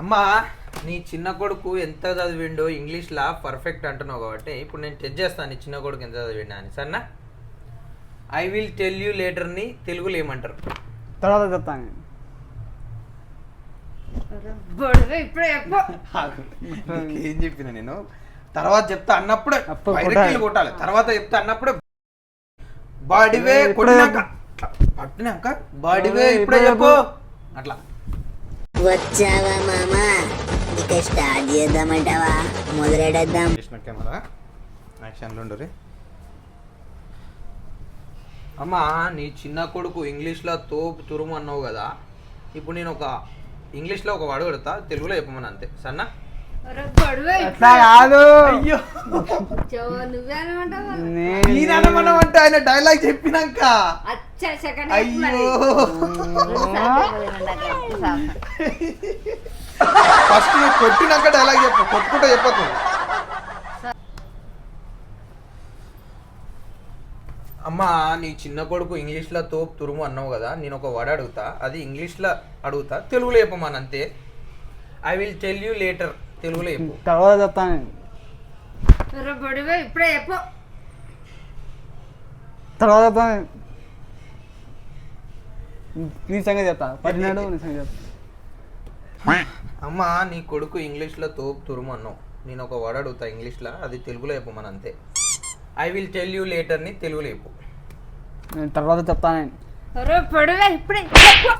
అమ్మా నీ చిన్న కొడుకు ఎంత చదివిండో ఇంగ్లీష్లా పర్ఫెక్ట్ అంటున్నావు కాబట్టి ఇప్పుడు నేను టెస్ట్ చేస్తాను నీ చిన్న కొడుకు ఎంత చదివిండా అని. సరేనా? ఐ విల్ టెల్ యూ లేటర్ని తెలుగులో ఏమంటారు? తర్వాత చెప్తాను. ఏం చెప్పిన నేను? తర్వాత చెప్తా అన్నప్పుడే కొట్టాలి. తర్వాత చెప్తా అన్నప్పుడే బాడీవే కొట్టినాక అట్లా పట్టినాక బాడీవే ఇప్పుడే చెప్పు. అట్లా. వచ్చావా మామా? ఇక స్టార్ట్ చేద్దామంటావా? మొదలెడద్దాం కృష్ణ కెమెరా. యాక్షన్లో ఉండు రే. అమ్మా నీ చిన్న కొడుకు ఇంగ్లీష్లో తోపు తురుము అన్నావు కదా. ఇప్పుడు నేను ఒక ఇంగ్లీష్లో ఒక వాడు పెడతా తెలుగులో చెప్పమని అంతే. సన్నా అట్లా కాదు. అయ్యో. నువ్వే అనమంటావా? నేను- ఈయన అనమనమంటే ఆయన డైలాగ్ చెప్పినాక. అయ్యో. ఫస్ట్ నువ్వు కొట్టినాక డైలాగ్ చెప్పు. కొట్టుకుంటా చెప్పకు. అమ్మా నీ చిన్న కొడుకు ఇంగ్లీష్లో తోపు తురుము అన్నావు కదా నేను ఒక వర్డ్ అడుగుతా. అది ఇంగ్లీష్లో అడుగుతా. తెలుగులో చెప్పమని అంతే I will tell you later తెలుగులో చెప్పు. తర్వాత చెప్తాను బొడవ ఇప్పుడే చెప్పు. తర్వాత చెప్తాను. నీ సంగతి చెప్తా. పట్టినాడు నీ సంగతి చెప్తా. అమ్మా నీ కొడుకు ఇంగ్లీష్లో తోపు తురుము అన్నావు. నేను ఒక వర్డ్ అడుగుతా ఇంగ్లీష్లో అది తెలుగులో చెప్పమని అంతే. ఐ విల్ టెల్ యూ లేటర్ని తెలుగులో చెప్పు. నేను తర్వాత చెప్తాను బొడవ ఇప్పుడే చెప్పు.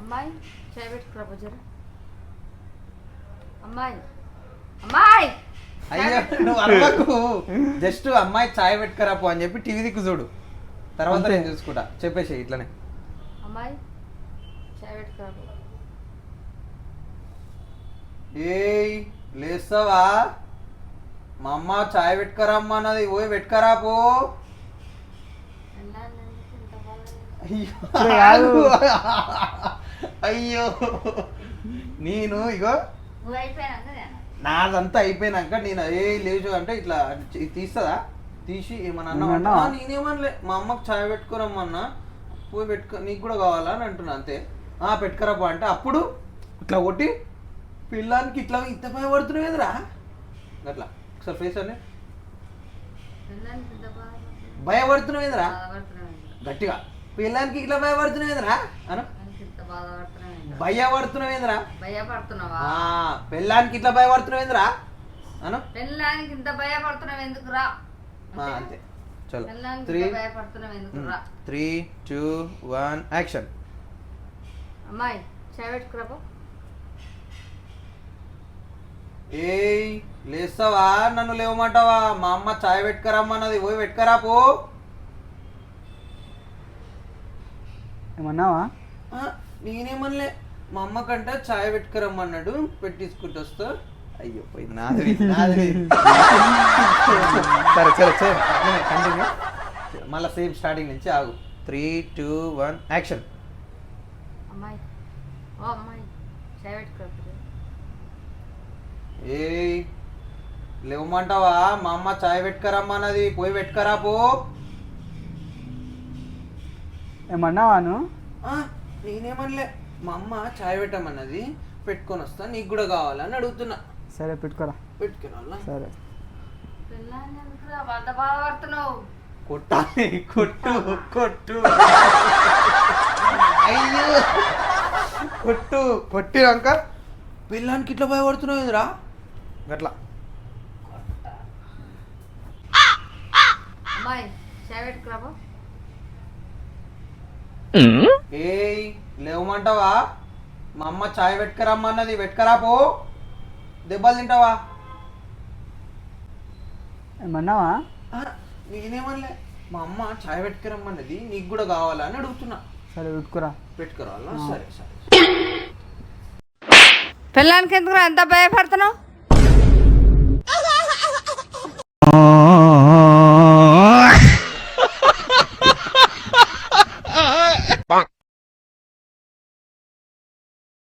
అమ్మాయి చాయ్ పెట్టుకురా బుజ్జరా అమ్మాయి అమ్మాయి! అయ్యో నువ్వు అరవకు. జస్ట్ అమ్మాయి చాయ్ పెట్టుకరా పో అని చెప్పి టీవీ దిక్కు చూడు. తర్వాత. నేను చూసుకుంటా. చెప్పేసి ఇట్లనే. అమ్మాయి చాయ్ పెట్టుకురా. ఏయ్ లేస్తావా? మా అమ్మ చాయ్ పెట్టుకరా అమ్మ అన్నది. పోయి పెట్టుకరా పో. అయ్యో. నేను ఇగో నాదంతా అయిపోయినాక నేను ఏ లేచు అంటే ఇట్లా తీస్తుందా? తీసి ఏమన్నా నేనేమనలే. మా అమ్మకి చాయ్ పెట్టుకోరమ్మన్నా. పోయి పెట్టుకో. నీకు కూడా కావాలా అని అంటున్నా అంతే. ఆ పెట్టుకరపా అంటే అప్పుడు ఇట్లా కొట్టి పిల్లానికి ఇట్లా ఇంత భయపడుతున్నావు ఎదురా అట్లా. ఒకసారి ఫేస్ అని. భయపడుతున్నావు ఎందుకు? గట్టిగా. పిల్లానికి ఇట్లా భయపడుతున్నావు ఎదురా అను? భయపడుతున్నావు ఎదురా భయపడుతున్నావా? పిల్లానికి ఇట్లా భయపడుతున్నావు ఎదురా అను. పెళ్ళానికి ఇంత భయపడుతున్నావు ఎందుకు రా ఆ, అంతే. చలో. Three three two one action అమ్మాయి చాయ్. ఏయ్. లేస్తావా? నన్ను లేవమంటావా? మా అమ్మ చాయ్ పెట్టుకరమ్మన్నది పోయి పెట్టుకరా పో. ఏమన్నావా? ఆ, నేనేమనలే. మా అమ్మ కంటే చాయ్ పెట్టుకరమ్మన్నాడు. పెట్టించుకుంటూ వస్తా. అయ్యో పోయి నాది నాది సరే సరే సరే. కంటిన్యూ మళ్ళీ సేమ్ స్టార్టింగ్ నుంచి ఆగు. Three two one. యాక్షన్. అమ్మాయి. ఓ అమ్మాయి. చాయ్ పెట్టుకురా. పో. లేవమంటావా? మా అమ్మ చాయ్ పెట్టుకరమ్మన్నది పోయి పెట్టుకరా పో. ఏమన్నావా నువ్వు ఆ, నేనేమనలే. మా అమ్మ చాయ్ పెట్టమన్నది. పెట్టుకొని వస్తా. నీకు కూడా కావాలని అడుగుతున్నా. సరే పెట్టుకోరా. పెట్టుకున్నా సరే. వంద బాధపడుతున్నావు? కొట్టాలి కొట్టు కొట్టు. అయ్యో. కొట్టు కొట్టినాక పిల్లానికి ఇట్లా భయపడుతున్నావు ఎదురా గట్లా. ఏయ్ లేవమంటావా? మా అమ్మ చాయ్ పెట్టుకరమ్మన్నది పెట్టుకరా పో. దెబ్బలు తింటావా? ఏమన్నావా? నేనేమనలే. మా అమ్మ చాయ్ పెట్టుకరమ్మన్నది నీకు కూడా కావాలా అని అడుగుతున్నా. సరే పెట్టుకోరా. పెట్టుకురావాలా? సరే సరే పెళ్ళానికి ఎందుకు ఎంత భయపడుతున్నావు?